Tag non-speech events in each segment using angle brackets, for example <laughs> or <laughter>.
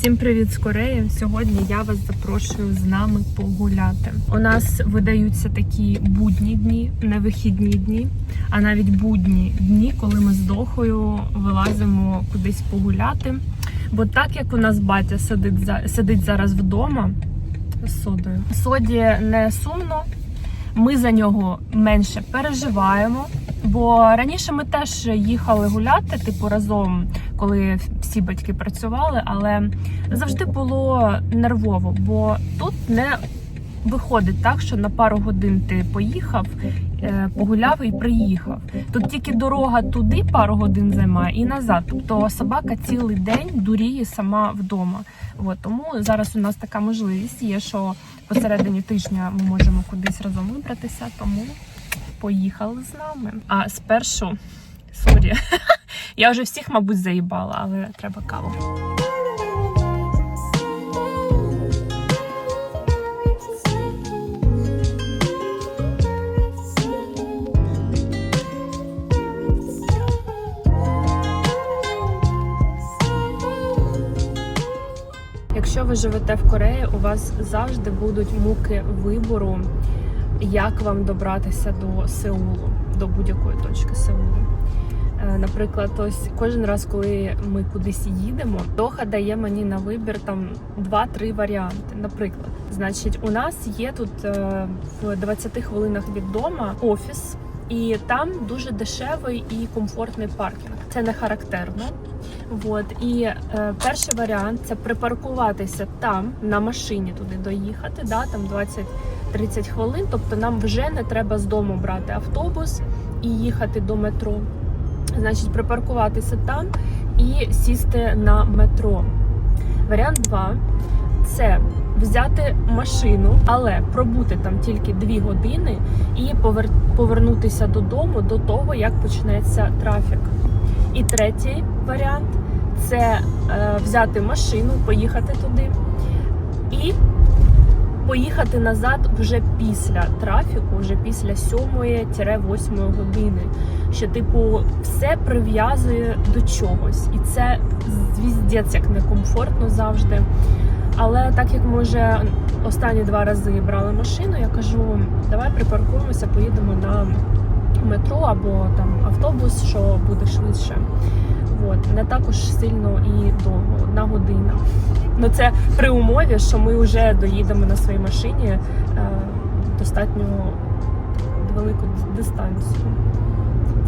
Всім привіт з Кореї. Сьогодні я вас запрошую з нами погуляти. У нас видаються такі будні дні, не вихідні дні, а навіть будні дні, коли ми з Дохою вилазимо кудись погуляти. Бо так як у нас батя сидить за сидить зараз вдома з содою, соді не сумно. Ми за нього менше переживаємо. Бо раніше ми теж їхали гуляти, типу разом, коли всі батьки працювали, але завжди було нервово, бо тут не виходить так, що на пару годин ти поїхав, е, погуляв і приїхав. Тут тільки дорога туди пару годин займає і назад. Тобто собака цілий день дуріє сама вдома. От, тому зараз у нас така можливість є, що посередині тижня ми можемо кудись разом вибратися. Тому поїхали з нами. А спершу, сорі, <laughs> я вже всіх, мабуть, заїбала, але треба каву. Якщо ви живете в Кореї, у вас завжди будуть муки вибору, як вам добратися до Сеулу, до будь-якої точки Сеулу. Е, Наприклад, ось кожен раз, коли ми кудись їдемо, Доха дає мені на вибір там 2-3 варіанти. Наприклад, значить, у нас є тут е, в 20 хвилинах від дома офіс, і там дуже дешевий і комфортний паркінг. Це не характерно. От і е, перший варіант це припаркуватися там на машині туди доїхати. Да, там 20-30 хвилин. Тобто нам вже не треба з дому брати автобус і їхати до метро. Значить, припаркуватися там і сісти на метро. Варіант 2 це взяти машину, але пробути там тільки 2 години і повернутися додому до того, як почнеться трафік. І третій варіант це е, взяти машину, поїхати туди і поїхати назад вже після трафіку, вже після 7-8 години. Що, типу, все прив'язує до чогось. І це звіздець як некомфортно завжди. Але так як ми вже останні два рази брали машину, я кажу, давай припаркуємося, поїдемо на метро або там автобус, що буде швидше. От, не також сильно і довго, одна година. Ну це при умові, що ми вже доїдемо на своїй машині е, достатньо велику дистанцію.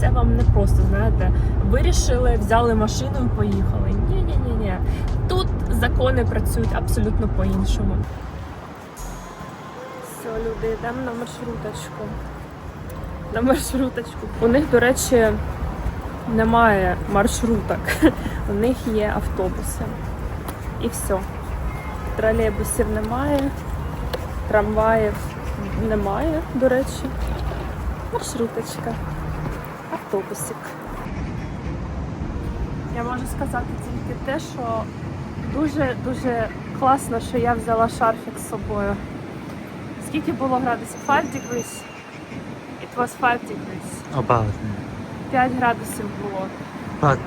Це вам не просто, знаєте, вирішили, взяли машину і поїхали. Ні, ні, ні, ні. Тут закони працюють абсолютно по-іншому. Все, люди, йдемо на маршруточку. На маршруточку. У них, до речі, немає маршруток. <laughs> У них є автобуси. І все. Тролейбусів немає, трамваїв немає, до речі. Маршруточка. Автобусик. Я можу сказати тільки те, що дуже-дуже класно, що я взяла шарфік з собою. Скільки було градусів? 5 degrees. It was 5 degrees. About 5 градусів було. but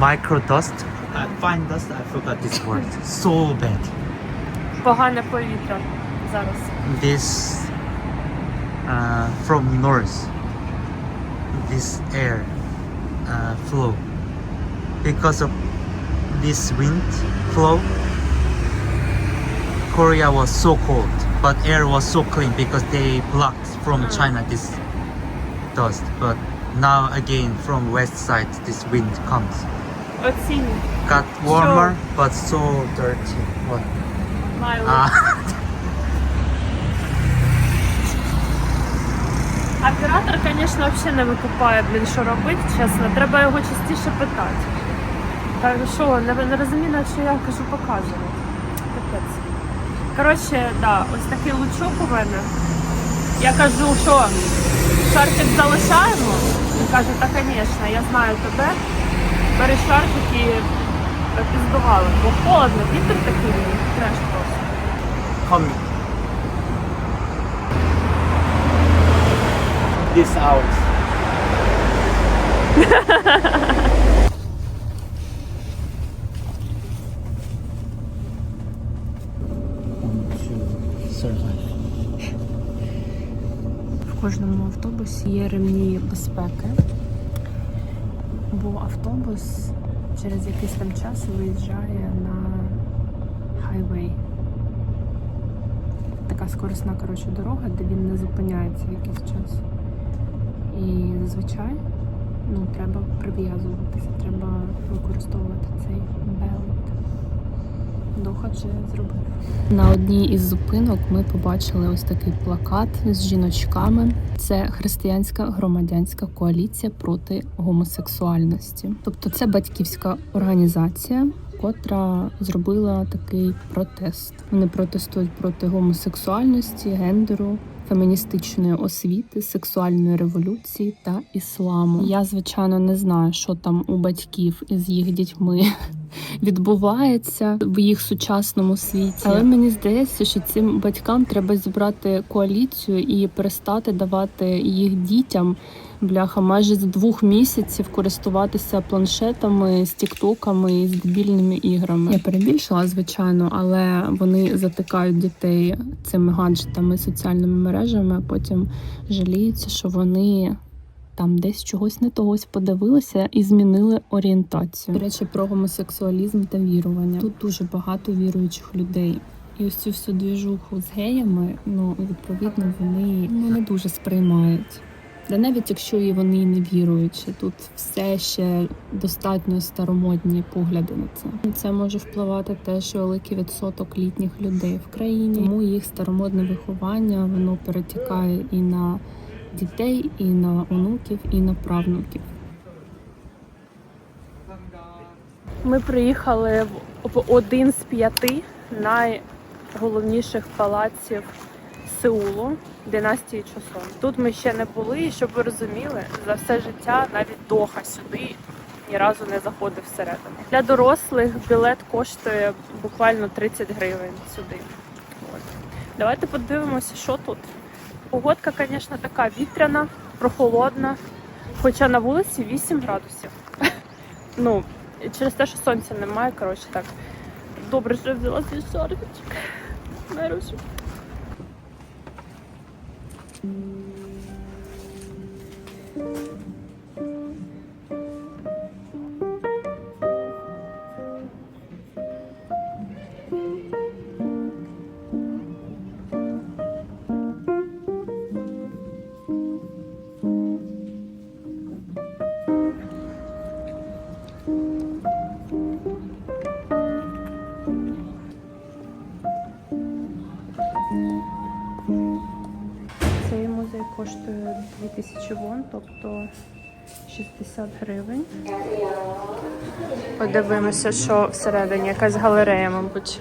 micro dust uh, fine dust I forgot this word so bad Погане повітря зараз. this uh, from north this air uh, flow because of this wind flow Korea was so cold but air was so clean because they blocked from Mm. China this dust but now again from west side this wind comes Оцінюй. got warmer but so dirty. What? Майло. Ah, Оператор, звісно, взагалі не викупає, блін, що робити, чесно. Треба його частіше питати. Так що, не, не розумію, на що я кажу показувати. Капець. Коротше, да, ось такий лучок у мене. Я кажу, що шарфік залишаємо. Він каже, та звісно, я знаю тебе. Бери шарфик і піздували. Бо холодно, вітер такий, треш просто. Coming. This house. В кожному автобусі є ремні безпеки бо автобус через якийсь там час виїжджає на хайвей. Така скорисна коротше, дорога, де він не зупиняється якийсь час. І зазвичай ну, треба прив'язуватися, треба використовувати цей белт. Доха вже зробив. На одній із зупинок ми побачили ось такий плакат з жіночками. Це християнська громадянська коаліція проти гомосексуальності. Тобто, це батьківська організація, котра зробила такий протест. Вони протестують проти гомосексуальності, гендеру. Феміністичної освіти, сексуальної революції та ісламу. Я звичайно не знаю, що там у батьків із їх дітьми відбувається в їх сучасному світі. Але мені здається, що цим батькам треба зібрати коаліцію і перестати давати їх дітям. Бляха, майже з двох місяців користуватися планшетами, з тіктоками і з дебільними іграми. Я перебільшила, звичайно, але вони затикають дітей цими гаджетами, соціальними мережами, а потім жаліються, що вони там десь чогось не тогось подивилися і змінили орієнтацію. До речі, про гомосексуалізм та вірування. Тут дуже багато віруючих людей. І ось цю всю двіжуху з геями, ну відповідно, вони ну, не дуже сприймають. Та навіть якщо і вони не віруючі, тут все ще достатньо старомодні погляди на це. Це може впливати теж великий відсоток літніх людей в країні. Тому їх старомодне виховання воно перетікає і на дітей, і на онуків, і на правнуків. Ми приїхали в один з п'яти найголовніших палаців Сеулу династії Чосон. Тут ми ще не були, і щоб ви розуміли, за все життя навіть доха сюди ні разу не заходив всередину. Для дорослих білет коштує буквально 30 гривень сюди. От. Давайте подивимося, що тут. Погодка, звісно, така вітряна, прохолодна, хоча на вулиці 8 градусів. <laughs> Ну, через те, що сонця немає, коротше так. Добре, що я взяла свій шарфічок. Мерушу. 60 гривень. Подивимося, що всередині якась галерея, мабуть.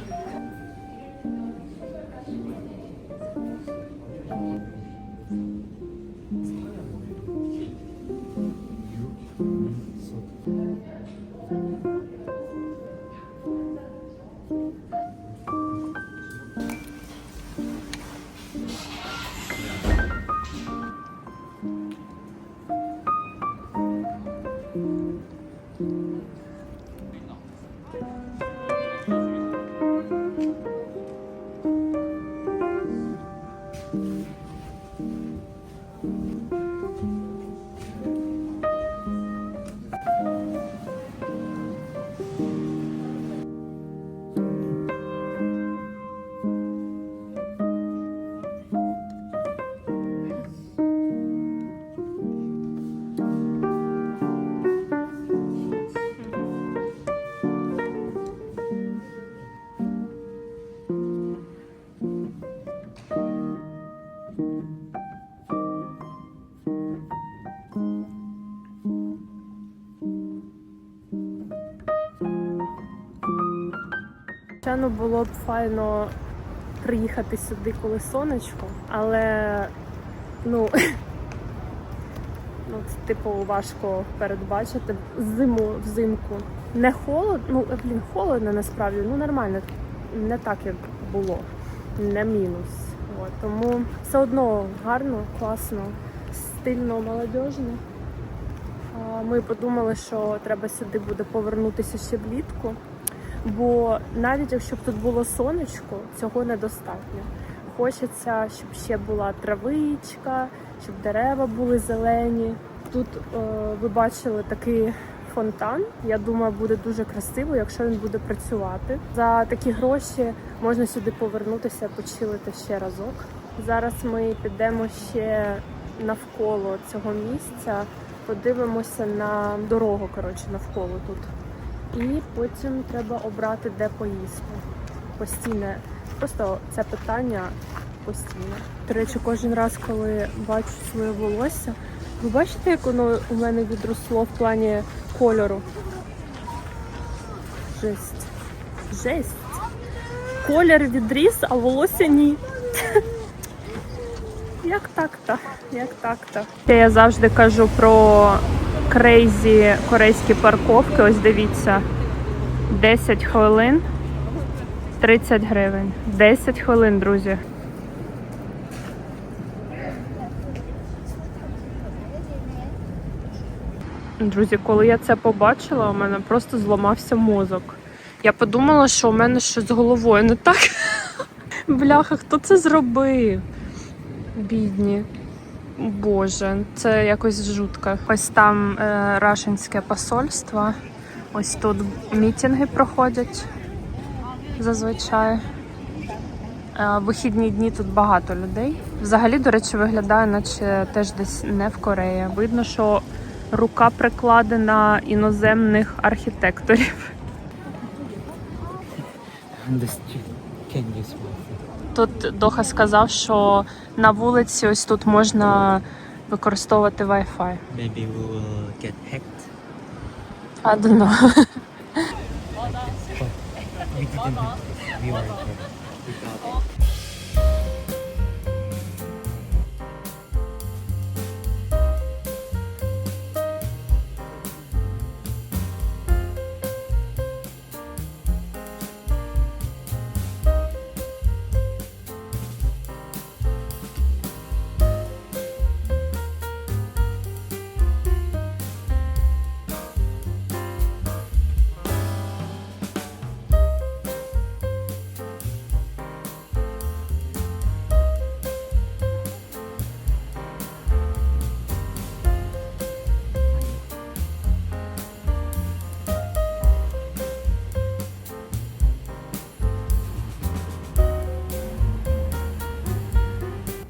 Звичайно, було б файно приїхати сюди, коли сонечко, але ну, <laughs> ну це, типу важко передбачити зиму взимку. Не холодно, ну блін, холодно насправді, ну нормально, не так як було, не мінус. От, тому все одно гарно, класно, стильно, молодіжно. А Ми подумали, що треба сюди буде повернутися ще влітку. Бо навіть якщо б тут було сонечко, цього недостатньо. хочеться, щоб ще була травичка, щоб дерева були зелені. Тут е, ви бачили такий фонтан. Я думаю, буде дуже красиво, якщо він буде працювати. За такі гроші можна сюди повернутися, почилити ще разок. Зараз ми підемо ще навколо цього місця, подивимося на дорогу, коротше, навколо тут. І потім треба обрати, де поїсти. Постійне, просто це питання постійне. До речі, кожен раз, коли бачу своє волосся, ви бачите, як воно у мене відросло в плані кольору? Жесть. Жесть. Колір відріс, а волосся ні. <laughs> Як так-то? Як так-то? Я завжди кажу про крейзі корейські парковки. Ось дивіться. 10 хвилин. 30 гривень. 10 хвилин, друзі. Друзі, коли я це побачила, у мене просто зламався мозок. Я подумала, що у мене щось з головою не так. <laughs> Бляха, хто це зробив? Бідні. Боже, це якось жутко. Ось там е, рашинське посольство. Ось тут мітинги проходять зазвичай. Е, Вихідні дні тут багато людей. Взагалі, до речі, виглядає, наче теж десь не в Кореї. Видно, що рука прикладена іноземних архітекторів. Тут Доха сказав, що на вулиці ось тут можна використовувати Wi-Fi. Maybe we will get hacked. I don't know. We didn't. We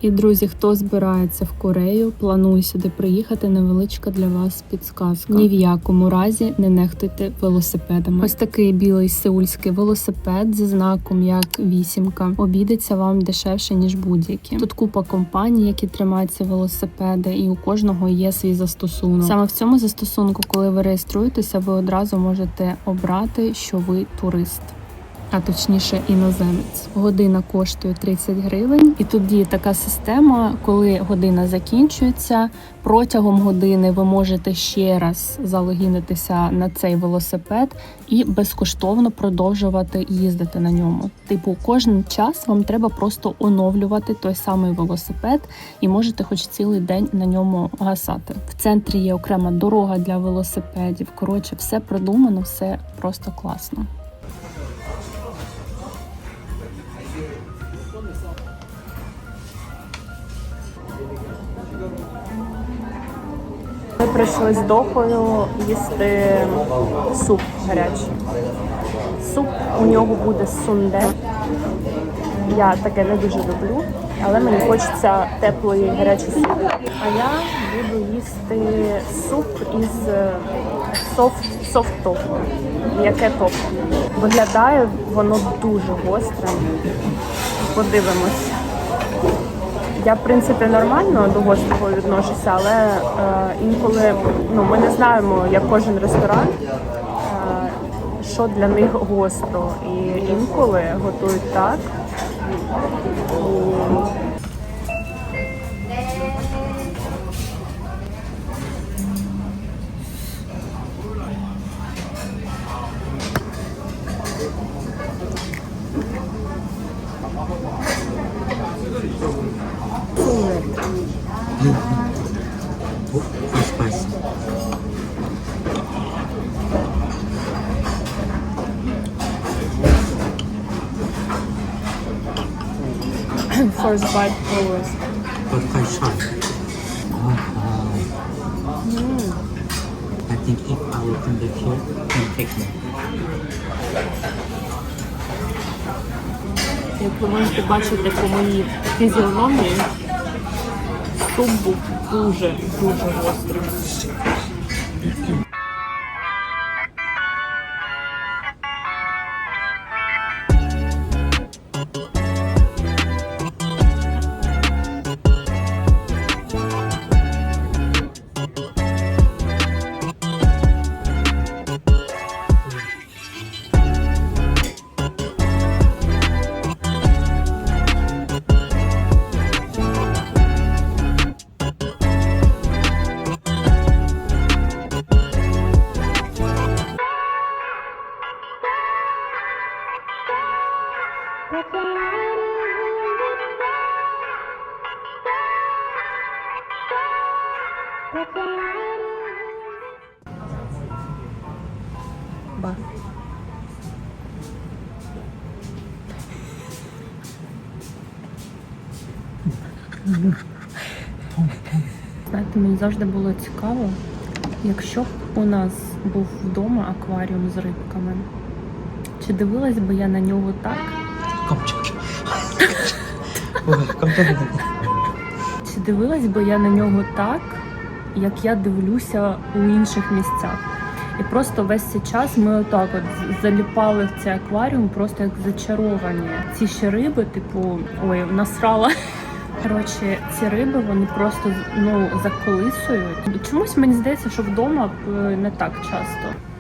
І друзі, хто збирається в Корею, планує сюди приїхати. Невеличка для вас підсказка. Ні в якому разі не нехтуйте велосипедами. Ось такий білий сеульський велосипед зі знаком як вісімка обійдеться вам дешевше ніж будь-які. Тут купа компаній, які тримають ці велосипеди, і у кожного є свій застосунок. Саме в цьому застосунку, коли ви реєструєтеся, ви одразу можете обрати, що ви турист а точніше іноземець. Година коштує 30 гривень, і тут діє така система, коли година закінчується. Протягом години ви можете ще раз залогінитися на цей велосипед і безкоштовно продовжувати їздити на ньому. Типу, кожен час вам треба просто оновлювати той самий велосипед і можете хоч цілий день на ньому гасати. В центрі є окрема дорога для велосипедів. Коротше, все продумано, все просто класно. Ми прийшли з дохою їсти суп гарячий. Суп у нього буде сунде. Я таке не дуже люблю, але мені хочеться теплої гарячої суп. А я буду їсти суп із е, софт, софт тофу. Яке тофу. Виглядає воно дуже гостре. Подивимось. Я, в принципі, нормально до гострого відношуся, але е, інколи ну, ми не знаємо, як кожен ресторан, е, що для них гостро. І інколи готують так. First bite always. but quite sharp. Oh, I think if I will come back here, can take more. Як ви можете бачити по моїй фізіономії, суп був дуже дуже гострий. завжди було цікаво, якщо б у нас був вдома акваріум з рибками. Чи дивилась би я на нього так? Чи дивилась би я на нього так, як я дивлюся у інших місцях? І просто весь цей час ми отак от заліпали в цей акваріум, просто як зачаровані. Ці ще риби, типу, ой, насрала. Коротше, ці риби вони просто ну заколисують. Чомусь мені здається, що вдома е, не так часто.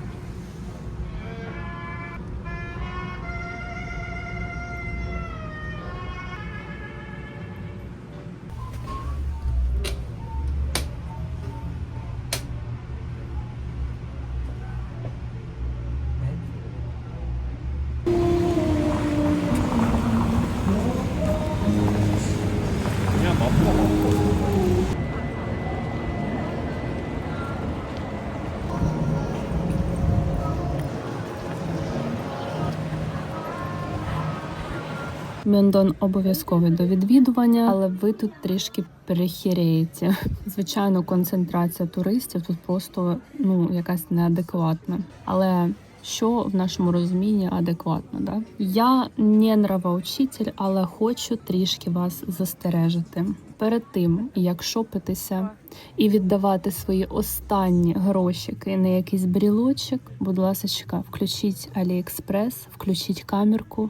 Мьондон обов'язковий до відвідування, але ви тут трішки перехіреєте. Звичайно, концентрація туристів тут просто ну якась неадекватна. Але що в нашому розумінні адекватно, да? Я не нравоучитель, але хочу трішки вас застережити. Перед тим, як шопитися і віддавати свої останні грошики на якийсь брілочок, будь ласка, включіть AliExpress, включіть камерку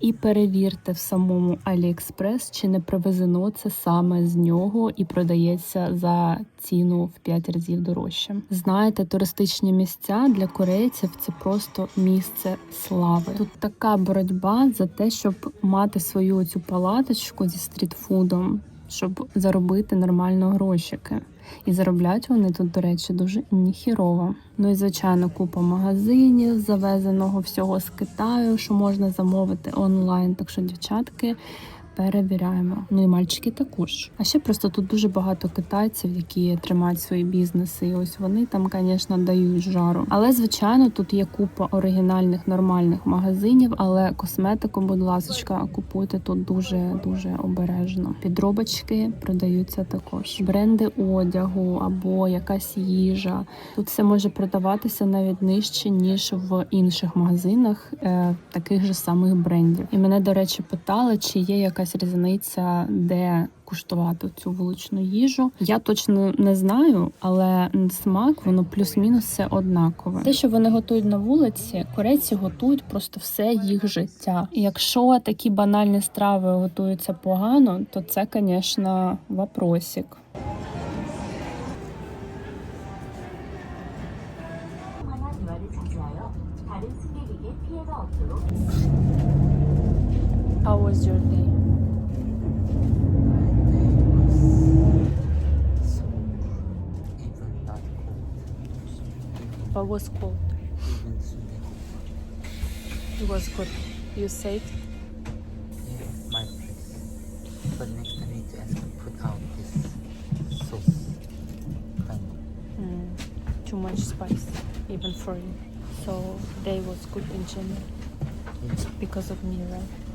і перевірте в самому AliExpress, чи не привезено це саме з нього і продається за ціну в 5 разів дорожче. Знаєте, туристичні місця для корейців це просто місце слави. Тут така боротьба за те, щоб мати свою цю палаточку зі стрітфудом, щоб заробити нормально грошики. І заробляють вони тут, до речі, дуже ніхірово. Ну і звичайно, купа магазинів, завезеного всього з Китаю, що можна замовити онлайн. Так що, дівчатки, перевіряємо. Ну і мальчики також. А ще просто тут дуже багато китайців, які тримають свої бізнеси. І ось вони там, звісно, дають жару. Але звичайно, тут є купа оригінальних нормальних магазинів. Але косметику, будь ласка, купуйте тут дуже дуже обережно. Підробочки продаються також. Бренди одягу або якась їжа. Тут все може продаватися навіть нижче ніж в інших магазинах е, таких же самих брендів. І мене, до речі, питали, чи є якась якась різниця, де куштувати цю вуличну їжу. Я точно не знаю, але смак воно плюс-мінус все однакове. Те, що вони готують на вулиці, корейці готують просто все їх життя. І якщо такі банальні страви готуються погано, то це, звісно, вопросик. How was your day? Cold. What was cold? It was good. You safe? Yeah, my place. But next I need to ask them put out this sauce. Mm, too much spice, even for you. So day was good in general Yeah. because of me, right?